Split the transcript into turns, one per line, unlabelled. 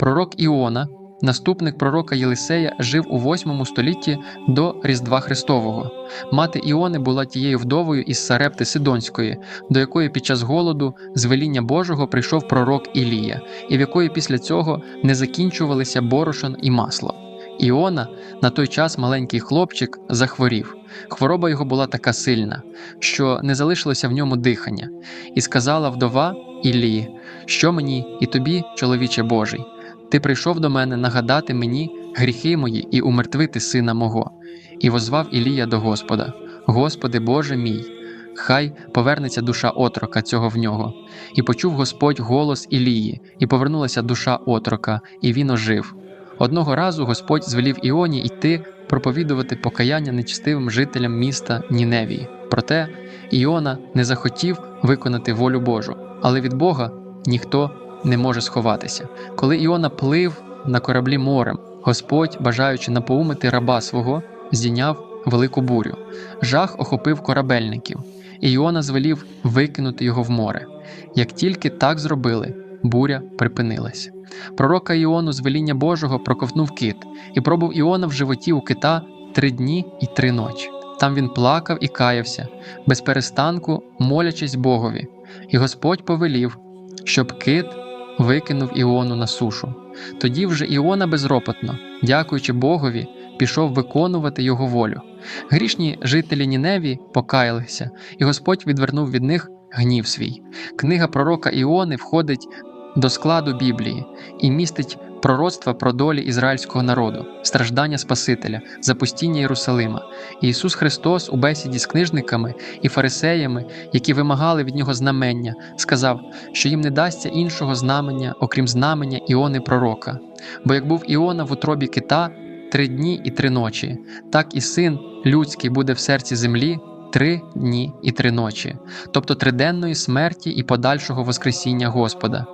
Пророк Іона, наступник пророка Єлисея, жив у 8 столітті до Різдва Христового. Мати Іони була тією вдовою із Сарепти Сидонської, до якої під час голоду з веління Божого прийшов пророк Ілія, і в якої після цього не закінчувалися борошон і масло. Іона, на той час маленький хлопчик, захворів. Хвороба його була така сильна, що не залишилося в ньому дихання, і сказала вдова Ілії, що мені і тобі, чоловіче Божий, ти прийшов до мене нагадати мені гріхи мої і умертвити сина мого. І возвав Ілія до Господа: Господи Боже мій, хай повернеться душа отрока цього в нього. І почув Господь голос Ілії, і повернулася душа отрока, і він ожив. Одного разу Господь звелів Іоні йти проповідувати покаяння нечистивим жителям міста Ніневії. Проте Іона не захотів виконати волю Божу, але від Бога ніхто не може сховатися. Коли Іона плив на кораблі морем, Господь, бажаючи напоумити раба свого, здійняв велику бурю. Жах охопив корабельників, і Іона звелів викинути його в море. Як тільки так зробили, буря припинилась. Пророка Іону з веління Божого проковтнув кит, і пробув Іона в животі у кита три дні і три ночі. Там він плакав і каявся, без перестанку молячись Богові, і Господь повелів, щоб кит викинув Іону на сушу. Тоді вже Іона безропотно, дякуючи Богові, пішов виконувати його волю. Грішні жителі Ніневі покаялися, і Господь відвернув від них гнів свій. Книга пророка Іони входить до складу Біблії і містить пророцтва про долі ізраїльського народу, страждання Спасителя, запустіння Єрусалима. І Ісус Христос у бесіді з книжниками і фарисеями, які вимагали від нього знамення, сказав, що їм не дасться іншого знамення, окрім знамення Іони Пророка. Бо як був Іона в утробі кита три дні і три ночі, так і син людський буде в серці землі. Три дні і три ночі, тобто триденної смерті і подальшого Воскресіння Господа.